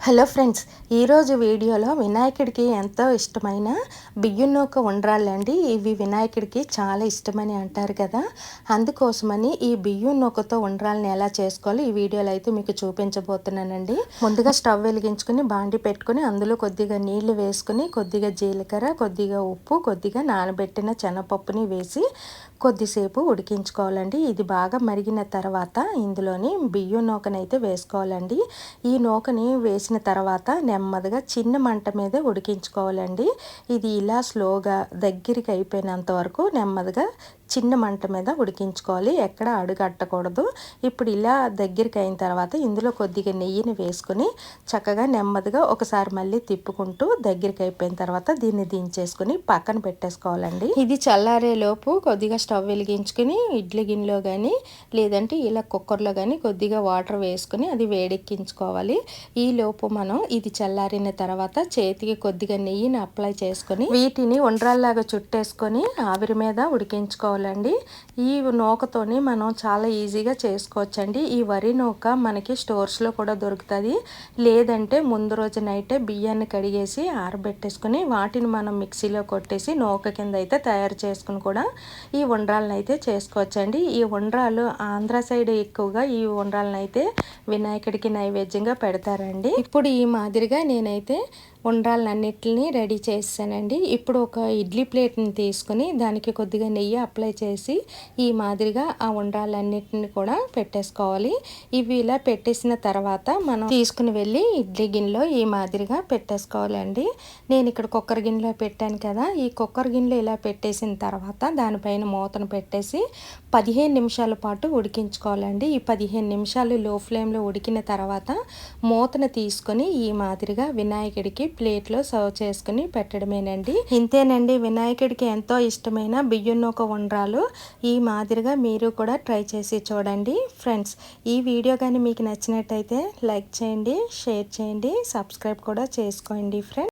Hello friends ఈరోజు వీడియోలో వినాయకుడికి ఎంతో ఇష్టమైన బియ్యం నూక ఉండ్రాళ్ళండి ఇవి వినాయకుడికి చాలా ఇష్టమని అంటారు కదా. అందుకోసమని ఈ బియ్యం నూకతో ఉండ్రాలని ఎలా చేసుకోవాలో ఈ వీడియోలో అయితే మీకు చూపించబోతున్నానండి. ముందుగా స్టవ్ వెలిగించుకుని బాండి పెట్టుకుని అందులో కొద్దిగా నీళ్ళు వేసుకుని కొద్దిగా జీలకర్ర కొద్దిగా ఉప్పు కొద్దిగా నానబెట్టిన శనగపప్పుని వేసి కొద్దిసేపు ఉడికించుకోవాలండి. ఇది బాగా మరిగిన తర్వాత ఇందులోని బియ్యం నూకనైతే వేసుకోవాలండి. ఈ నూకని వేసి వేసిన తర్వాత నెమ్మదిగా చిన్న మంట మీద ఉడికించుకోవాలండి. ఇది ఇలా స్లోగా దగ్గరికి అయిపోయినంత వరకు నెమ్మదిగా చిన్న మంట మీద ఉడికించుకోవాలి. ఎక్కడ అడుగట్టకూడదు ఇప్పుడు ఇలా దగ్గరికి అయిన తర్వాత ఇందులో కొద్దిగా నెయ్యిని వేసుకొని చక్కగా నెమ్మదిగా ఒకసారి మళ్ళీ తిప్పుకుంటూ దగ్గరికి అయిపోయిన తర్వాత దీన్ని దించేసుకుని పక్కన పెట్టేసుకోవాలండి. ఇది చల్లారేలోపు కొద్దిగా స్టవ్ వెలిగించుకుని ఇడ్లీ గిన్నెలో కానీ లేదంటే ఇలా కుక్కర్లో కానీ కొద్దిగా వాటర్ వేసుకుని అది వేడెక్కించుకోవాలి. ఈ లోపు మనం ఇది చల్లారిన తర్వాత చేతికి కొద్దిగా నెయ్యిని అప్లై చేసుకొని వీటిని ఉండ్రాల్లాగా చుట్టేసుకొని ఆవిరి మీద ఉడికించుకోవాలి. చేసుకోవాలండి. ఈ నూకతోని మనం చాలా ఈజీగా చేసుకోవచ్చండి. ఈ వరి నూక మనకి స్టోర్స్లో కూడా దొరుకుతుంది. లేదంటే ముందు రోజు నైటే బియ్యాన్ని కడిగేసి ఆరబెట్టేసుకుని వాటిని మనం మిక్సీలో కొట్టేసి నూక కింద అయితే తయారు చేసుకుని కూడా ఈ ఉండ్రాలను అయితే చేసుకోవచ్చండి. ఈ ఉండ్రాలు ఆంధ్ర సైడ్ ఎక్కువగా ఈ ఉండ్రాలను అయితే వినాయకుడికి నైవేద్యంగా పెడతారండి. ఇప్పుడు ఈ మాదిరిగా నేనైతే ఉండ్రాలన్నిటిని రెడీ చేసానండి ఇప్పుడు ఒక ఇడ్లీ ప్లేట్ని తీసుకుని దానికి కొద్దిగా నెయ్యి అప్లై చేసి ఈ మాదిరిగా ఆ ఉండ్రాలన్నిటిని కూడా పెట్టేసుకోవాలి. ఇవి ఇలా పెట్టేసిన తర్వాత మనం తీసుకుని వెళ్ళి ఇడ్లీ గిన్నెలో ఈ మాదిరిగా పెట్టేసుకోవాలండి. నేను ఇక్కడ కుక్కర్ గిన్నెలో పెట్టాను కదా ఈ కుక్కర్ గిన్నెలో ఇలా పెట్టేసిన తర్వాత దానిపైన మూతను పెట్టేసి పదిహేను నిమిషాల పాటు ఉడికించుకోవాలండి. ఈ పదిహేను నిమిషాలు లో ఫ్లేమ్లో ఉడికిన తర్వాత మూతను తీసుకొని ఈ మాదిరిగా వినాయకుడికి ప్లేట్లో సర్వ్ చేసుకుని పెట్టడమేనండి. ఇంతేనండి వినాయకుడికి ఎంతో ఇష్టమైన బియ్యం నూక ఉండ్రాలు ఈ మాదిరిగా మీరు కూడా ట్రై చేసి చూడండి ఫ్రెండ్స్. ఈ వీడియో కానీ మీకు నచ్చినట్టయితే లైక్ చేయండి షేర్ చేయండి సబ్స్క్రైబ్ కూడా చేసుకోండి ఫ్రెండ్స్.